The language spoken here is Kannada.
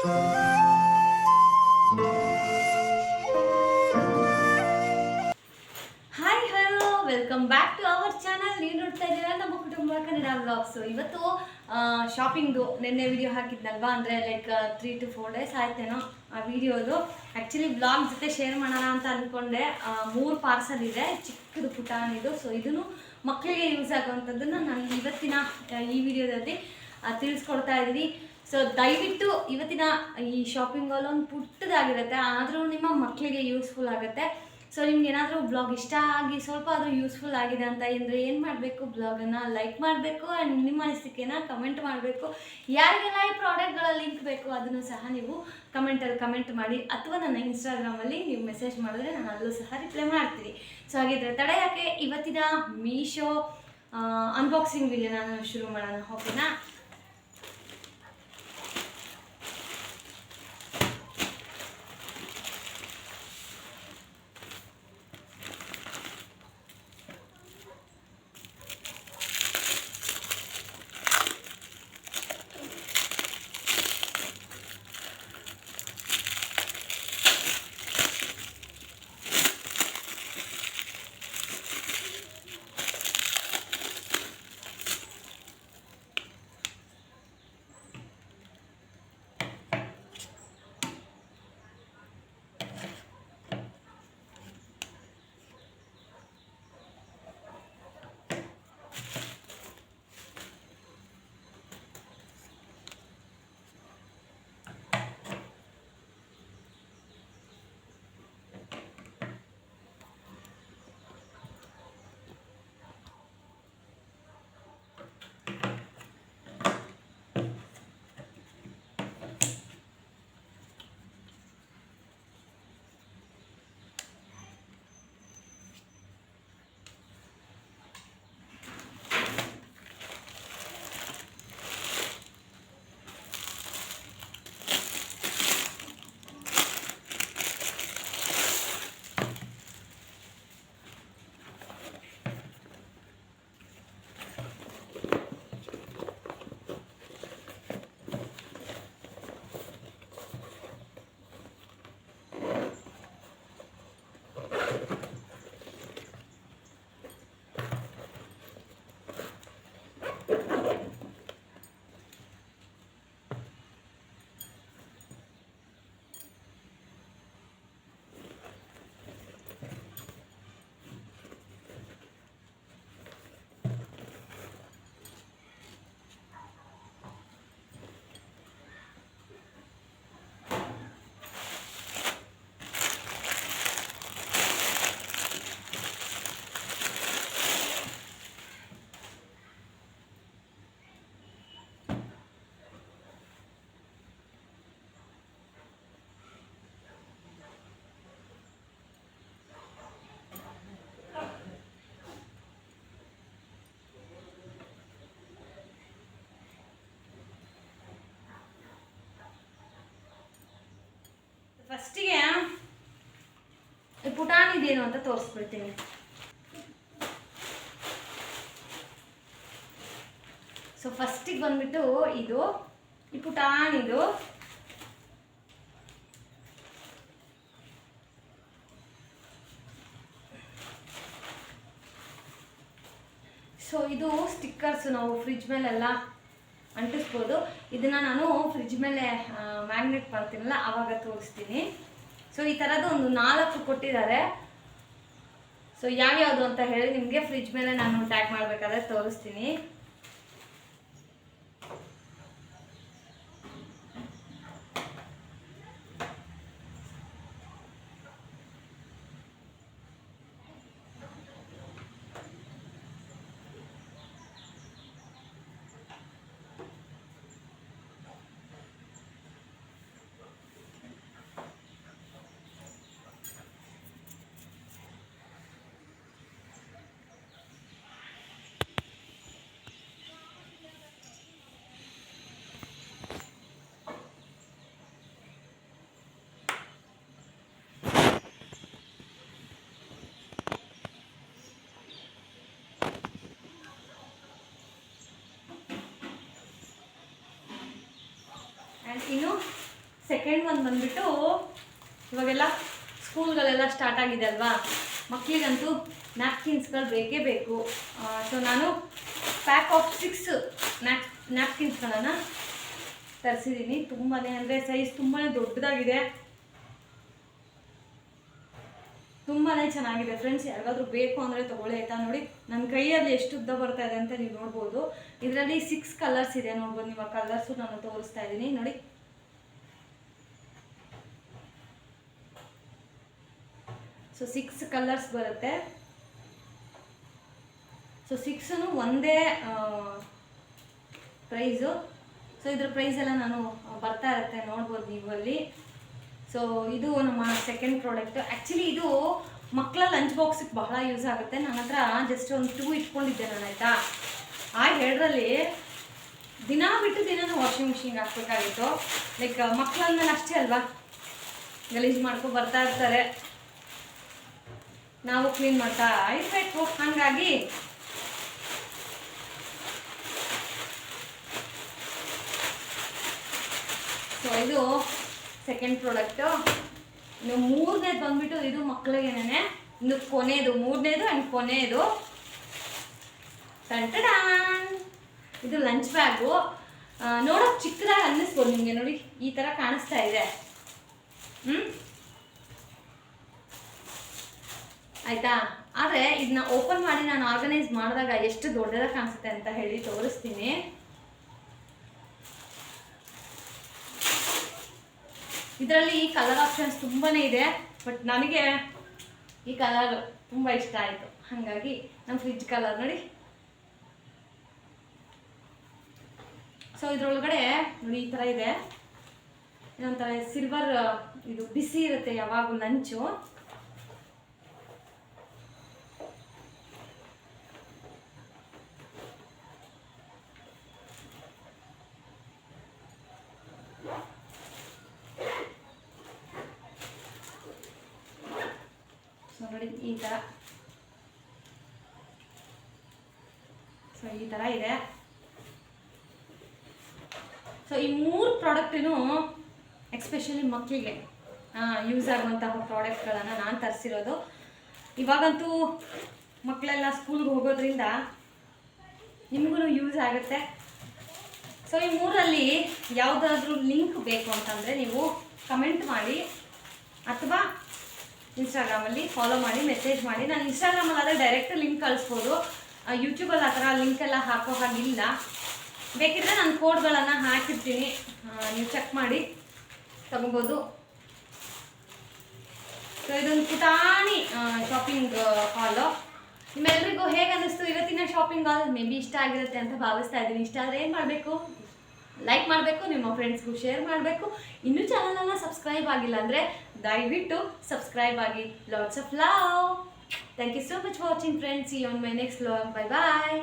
Hi hello welcome back to our channel ನೀವು ನೋಡ್ತಾ ಇದ್ದೀರಾ? ನಮ್ಮ ಕುಟುಂಬ ಕನ್ನಡ ವ್ಲಾಗ್ಸ್ ಇವತ್ತು ಶಾಪಿಂಗ್ದು ನಿನ್ನೆ ವಿಡಿಯೋ ಹಾಕಿದ್ನಲ್ವಾ? ಅಂದರೆ like three two four days ಆಯ್ತೇನೋ ಆ ವಿಡಿಯೋದು ಆ್ಯಕ್ಚುಲಿ ಬ್ಲಾಗ್ ಜೊತೆ ಶೇರ್ ಮಾಡೋಣ ಅಂತ ಅಂದ್ಕೊಂಡೆ ಮೂರು ಪಾರ್ಸಲ್ ಇದೆ. ಚಿಕ್ಕದು ಪುಟಾಣಿದು ಸೊ ಇದನ್ನು ಮಕ್ಕಳಿಗೆ ಯೂಸ್ ಆಗುವಂಥದ್ದನ್ನು ನಾನು ಇವತ್ತಿನ ಈ ವಿಡಿಯೋದಲ್ಲಿ ತಿಳಿಸ್ಕೊಡ್ತಾ ಇದ್ದೀನಿ. ಸೊ ದಯವಿಟ್ಟು ಇವತ್ತಿನ ಈ ಶಾಪಿಂಗ್ ಮಾಲ್ ಒಂದು ಪುಟ್ಟದಾಗಿರುತ್ತೆ. ಆದರೂ ನಿಮ್ಮ ಮಕ್ಕಳಿಗೆ ಯೂಸ್ಫುಲ್ ಆಗುತ್ತೆ. ಸೊ ನಿಮ್ಗೆ ಏನಾದರೂ ಬ್ಲಾಗ್ ಇಷ್ಟ ಆಗಿ ಸ್ವಲ್ಪ ಆದರೂ ಯೂಸ್ಫುಲ್ ಆಗಿದೆ ಅಂತ ಅಂದರೆ ಏನು ಮಾಡಬೇಕು? ಬ್ಲಾಗನ್ನು ಲೈಕ್ ಮಾಡಬೇಕು ಆ್ಯಂಡ್ ನಿಮ್ಮ ಅನಿಸಿಕೆನ ಕಮೆಂಟ್ ಮಾಡಬೇಕು. ಯಾರಿಗೆಲ್ಲ ಈ ಪ್ರಾಡಕ್ಟ್ಗಳ ಲಿಂಕ್ ಬೇಕು ಅದನ್ನು ಸಹ ನೀವು ಕಮೆಂಟಲ್ಲಿ ಕಮೆಂಟ್ ಮಾಡಿ ಅಥವಾ ನನ್ನ ಇನ್ಸ್ಟಾಗ್ರಾಮಲ್ಲಿ ನೀವು ಮೆಸೇಜ್ ಮಾಡಿದ್ರೆ ನಾನು ಅಲ್ಲೂ ಸಹ ರಿಪ್ಲೈ ಮಾಡ್ತೀನಿ. ಸೊ ಹಾಗಿದ್ರೆ ತಡ ಯಾಕೆ? ಇವತ್ತಿನ ಮೀಶೋ ಅನ್ಬಾಕ್ಸಿಂಗ್ ನಾನು ಶುರು ಮಾಡೋಣ. ಓಕೆನಾ ಫಸ್ಟಿಗೆ ಈ ಪುಟಾಣಿದೇನು ಅಂತ ತೋರಿಸ್ಬಿಡ್ತೀನಿ. ಸೊ ಫಸ್ಟಿಗೆ ಬಂದ್ಬಿಟ್ಟು ಇದು, ಈ ಪುಟಾಣಿದು ಸೊ ಇದು ಸ್ಟಿಕ್ಕರ್ಸ್ ನಾವು ಫ್ರಿಜ್ ಮೇಲೆಲ್ಲ ಅಂಟಿಸ್ಬೋದು. ಇದನ್ನ ನಾನು ಫ್ರಿಜ್ ಮೇಲೆ ಮ್ಯಾಗ್ನೆಟ್ ಮಾಡ್ತೀನಲ್ಲ ಆವಾಗ ತೋರಿಸ್ತೀನಿ. ಸೊ ಈ ಥರದ್ದು ಒಂದು ನಾಲ್ಕು ಕೊಟ್ಟಿದ್ದಾರೆ. ಸೊ ಯಾವ್ಯಾವುದು ಅಂತ ಹೇಳಿ ನಿಮಗೆ ಫ್ರಿಜ್ ಮೇಲೆ ನಾನು ಟ್ಯಾಗ್ ಮಾಡಬೇಕಾದ್ರೆ ತೋರಿಸ್ತೀನಿ. ಆ್ಯಂಡ್ ಇನ್ನು ಸೆಕೆಂಡ್ ಒಂದು ಬಂದ್ಬಿಟ್ಟು ಇವಾಗೆಲ್ಲ ಸ್ಕೂಲ್ಗಳೆಲ್ಲ ಸ್ಟಾರ್ಟ್ ಆಗಿದೆ ಅಲ್ವಾ? ಮಕ್ಕಳಿಗಂತೂ ನ್ಯಾಪ್ಕಿನ್ಸ್ಗಳು ಬೇಕೇ ಬೇಕು. ಸೊ ನಾನು ಪ್ಯಾಕ್ ಆಫ್ ಸಿಕ್ಸ್ ನ್ಯಾಪ್ ನ್ಯಾಪ್ಕಿನ್ಸ್ಗಳನ್ನು ತರಿಸಿದ್ದೀನಿ ತುಂಬಾ ಅಂದರೆ ಸೈಜ್ ತುಂಬಾ ದೊಡ್ಡದಾಗಿದೆ. ತುಂಬಾ ಚೆನ್ನಾಗಿದೆ ಫ್ರೆಂಡ್ಸ್ ಯಾರಿಗಾದ್ರೂ ಬೇಕು ಅಂದರೆ ತೊಗೊಳ್ಳಿ ಆಯ್ತಾ ನೋಡಿ. ನನ್ನ ಕೈಯಲ್ಲಿ ಎಷ್ಟು ಉದ್ದ ಬರ್ತಾ ಇದೆ ಅಂತ ನೀವು ನೋಡ್ಬೋದು. ಇದರಲ್ಲಿ ಸಿಕ್ಸ್ ಕಲರ್ಸ್ ಇದೆ ನೋಡ್ಬೋದು ನಿಮ್ಮ ಕಲರ್ಸು ನಾನು ತೋರಿಸ್ತಾ ಇದ್ದೀನಿ. ನೋಡಿ. ಸೊ ಸಿಕ್ಸ್ ಕಲರ್ಸ್ ಬರುತ್ತೆ. ಸೊ ಸಿಕ್ಸನು ಒಂದೇ ಪ್ರೈಸು ಸೊ ಇದ್ರ ಪ್ರೈಸ್ ಎಲ್ಲ ನಾನು ಬರ್ತಾ ಇರುತ್ತೆ ನೋಡ್ಬೋದು ನೀವು ಅಲ್ಲಿ ಸೊ ಇದು ನಮ್ಮ ಸೆಕೆಂಡ್ ಪ್ರಾಡಕ್ಟ್ ಆ್ಯಕ್ಚುಲಿ ಇದು ಮಕ್ಕಳ ಲಂಚ್ ಬಾಕ್ಸಿಗೆ ಬಹಳ ಯೂಸ್ ಆಗುತ್ತೆ. ನನ್ನ ಹತ್ರ ಜಸ್ಟ್ ಒಂದು ಟೂ ಇಟ್ಕೊಂಡಿದ್ದೆ ನಾನು, ಆಯಿತಾ? ಆ ಎರಡರಲ್ಲಿ ದಿನ ಬಿಟ್ಟು ದಿನ ವಾಷಿಂಗ್ ಮಿಷಿನ್ಗೆ ಹಾಕ್ಬೇಕಾಗಿತ್ತು. ಲೈಕ್ ಮಕ್ಕಳಂದ್ಮೇಲೆ ಅಷ್ಟೇ ಅಲ್ವಾ? ಗಲೀಜು ಮಾಡ್ಕೊ ಬರ್ತಾ ಇರ್ತಾರೆ. ನಾವು ಕ್ಲೀನ್ ಮಾಡ್ತಾ ಇರಬೇಕು. ಹಾಗಾಗಿ ಸೊ ಇದು ಸೆಕೆಂಡ್ ಪ್ರಾಡಕ್ಟು ಇನ್ನು ಮೂರನೇದು ಬಂದ್ಬಿಟ್ಟು ಇದು ಮಕ್ಕಳಿಗೇನೆ ಇನ್ನು ಕೊನೆಯದು ಮೂರನೇದು ಆ್ಯಂಡ್ ಕೊನೆಯದು ಟಂಟಡಾನ್ ಇದು ಲಂಚ್ ಬ್ಯಾಗು ನೋಡೋಕೆ ಚಿಕ್ಕದಾಗಿ ಅನ್ನಿಸ್ಬೋದು ನಿಮಗೆ ನೋಡಿ, ಈ ಥರ ಕಾಣಿಸ್ತಾ ಇದೆ. ಹ್ಞೂ ಆಯಿತಾ? ಆದರೆ ಇದನ್ನ ಓಪನ್ ಮಾಡಿ ನಾನು ಆರ್ಗನೈಸ್ ಮಾಡಿದಾಗ ಎಷ್ಟು ದೊಡ್ಡದಾಗಿ ಕಾಣಿಸುತ್ತೆ ಅಂತ ಹೇಳಿ ತೋರಿಸ್ತೀನಿ. ಇದರಲ್ಲಿ ಈ ಕಲರ್ ಆಪ್ಷನ್ಸ್ ತುಂಬಾ ಇದೆ ಬಟ್ ನನಗೆ ಈ ಕಲರ್ ತುಂಬ ಇಷ್ಟ ಆಯಿತು. ಹಾಗಾಗಿ ನಮ್ಮ ಫ್ರಿಜ್ ಕಲರ್ ನೋಡಿ. ಸೊ ಇದರೊಳಗಡೆ ನೋಡಿ ಈ ಥರ ಇದೆ. ಏನಂತಾರೆ ಸಿಲ್ವರ್ ಇದು ಬಿಸಿ ಇರುತ್ತೆ ಯಾವಾಗಲೂ ಲಂಚು ಸೊ ನೋಡಿ ಈ ಥರ ಸೊ ಈ ಥರ ಇದೆ. ಸೊ ಈ ಮೂರು ಪ್ರಾಡಕ್ಟಿನೂ ಎಕ್ಸ್ಪೆಷಲಿ ಮಕ್ಕಳಿಗೆ ಯೂಸ್ ಆಗುವಂತಹ ಪ್ರಾಡಕ್ಟ್ಗಳನ್ನು ನಾನು ತರಿಸಿರೋದು. ಇವಾಗಂತೂ ಮಕ್ಕಳೆಲ್ಲ ಸ್ಕೂಲ್ಗೆ ಹೋಗೋದ್ರಿಂದ ನಿಮಗೂ ಯೂಸ್ ಆಗುತ್ತೆ. ಸೊ ಈ ಮೂರಲ್ಲಿ ಯಾವುದಾದ್ರೂ ಲಿಂಕ್ ಬೇಕು ಅಂತಂದರೆ ನೀವು ಕಮೆಂಟ್ ಮಾಡಿ. ಅಥವಾ ಇನ್ಸ್ಟಾಗ್ರಾಮಲ್ಲಿ ಫಾಲೋ ಮಾಡಿ ಮೆಸೇಜ್ ಮಾಡಿ. ನಾನು ಇನ್ಸ್ಟಾಗ್ರಾಮಲ್ಲಿ ಆದರೆ ಡೈರೆಕ್ಟ್ ಲಿಂಕ್ ಕಳಿಸ್ಬೋದು. ಯೂಟ್ಯೂಬಲ್ಲಿ ಆ ಥರ ಲಿಂಕ್ ಎಲ್ಲ ಹಾಕೋ ಹಾಗಿಲ್ಲ ಬೇಕಿದ್ರೆ ನಾನು ಕೋಡ್ಗಳನ್ನು ಹಾಕಿರ್ತೀನಿ. ನೀವು ಚೆಕ್ ಮಾಡಿ, ತಗೋಬೋದು. ಸೊ ಇದೊಂದು ಪುಟಾಣಿ ಶಾಪಿಂಗ್ ಹಾಲು ನಿಮ್ಮೆಲ್ರಿಗೂ ಹೇಗೆ ಅನ್ನಿಸ್ತು ಇವತ್ತಿನ ಶಾಪಿಂಗ್ ಹಾಲ್ ಮೇ ಬಿ ಇಷ್ಟ ಆಗಿರುತ್ತೆ ಅಂತ ಭಾವಿಸ್ತಾ ಇದ್ದೀನಿ. ಇಷ್ಟ ಆದರೆ ಏನು ಮಾಡಬೇಕು? ಲೈಕ್ ಮಾಡಬೇಕು, ನಿಮ್ಮ ಫ್ರೆಂಡ್ಸ್ಗೂ ಶೇರ್ ಮಾಡಬೇಕು. ಇನ್ನೂ ಚಾನಲನ್ನು ಸಬ್ಸ್ಕ್ರೈಬ್ ಆಗಿಲ್ಲ ಅಂದರೆ ದಯವಿಟ್ಟು ಸಬ್ಸ್ಕ್ರೈಬ್ ಆಗಿ. Lots of love thank you so much watching friends ಈ on my next vlog bye bye